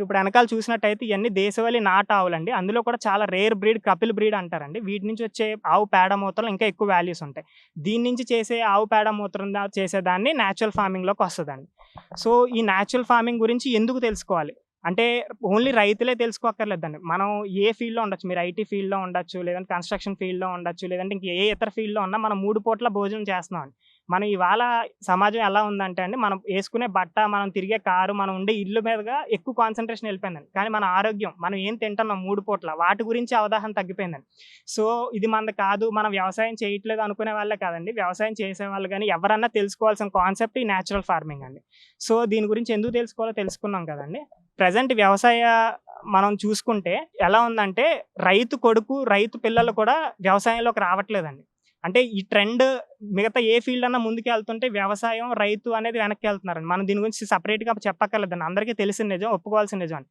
మీరు ఇప్పుడు వెనకాల చూసినట్టయితే ఇవన్నీ దేశవాళీ నాటు ఆవులండి. అందులో కూడా చాలా రేర్ బ్రీడ్ కపిల్ బ్రీడ్ అంటారండి. వీటి నుంచి వచ్చే ఆవు పేడ మూత్రం ఇంకా ఎక్కువ వాల్యూస్ ఉంటాయి. దీని నుంచి చేసే ఆవు పేడ మూత్రం చేసేదాన్ని న్యాచురల్ ఫార్మింగ్లోకి వస్తుందండి. సో ఈ న్యాచురల్ ఫార్మింగ్ గురించి ఎందుకు తెలుసుకోవాలి? అంటే ఓన్లీ రైతులే తెలుసుకోక్కర్లేదండి. మనం ఏ ఫీల్డ్లో ఉండొచ్చు? మీరు ఐటీ ఫీల్డ్లో ఉండొచ్చు లేదంటే కన్స్ట్రక్షన్ ఫీల్డ్లో ఉండొచ్చు లేదంటే ఇంక ఏ ఇతర ఫీల్డ్లో ఉన్నా మనం మూడు పూట్ల భోజనం చేస్తున్నాం మనం ఇవాళ సమాజం ఎలా ఉందంటే అండి మనం వేసుకునే బట్ట మనం తిరిగే కారు మనం ఉండే ఇల్లు మీదగా ఎక్కువ కాన్సన్ట్రేషన్ వెళ్ళిపోయిందండి. కానీ మన ఆరోగ్యం మనం ఏం తింటున్నాం మూడు పూట్ల? వాటి గురించి అవగాహన తగ్గిపోయిందండి. సో ఇది మనది కాదు మనం వ్యవసాయం చేయట్లేదు అనుకునే వాళ్ళే కాదండి. వ్యవసాయం చేసే వాళ్ళు కానీ ఎవరన్నా తెలుసుకోవాల్సిన కాన్సెప్ట్ ఈ న్యాచురల్ ఫార్మింగ్ అండి. సో దీని గురించి ఎందుకు తెలుసుకోవాలో తెలుసుకున్నాం కదండి. ప్రజెంట్ వ్యవసాయ మనం చూసుకుంటే ఎలా ఉందంటే రైతు కొడుకు రైతు పిల్లలు కూడా వ్యవసాయంలోకి రావట్లేదండి. అంటే ఈ ట్రెండ్ మిగతా ఏ ఫీల్డ్ అన్నా ముందుకు వెళ్తుంటే వ్యవసాయం రైతు అనేది వెనక్కి వెళ్తున్నారండి. మనం దీని గురించి సపరేట్గా చెప్పక్కర్లేదండి. అందరికీ తెలిసిన నిజం ఒప్పుకోవాల్సిన నిజం అండి.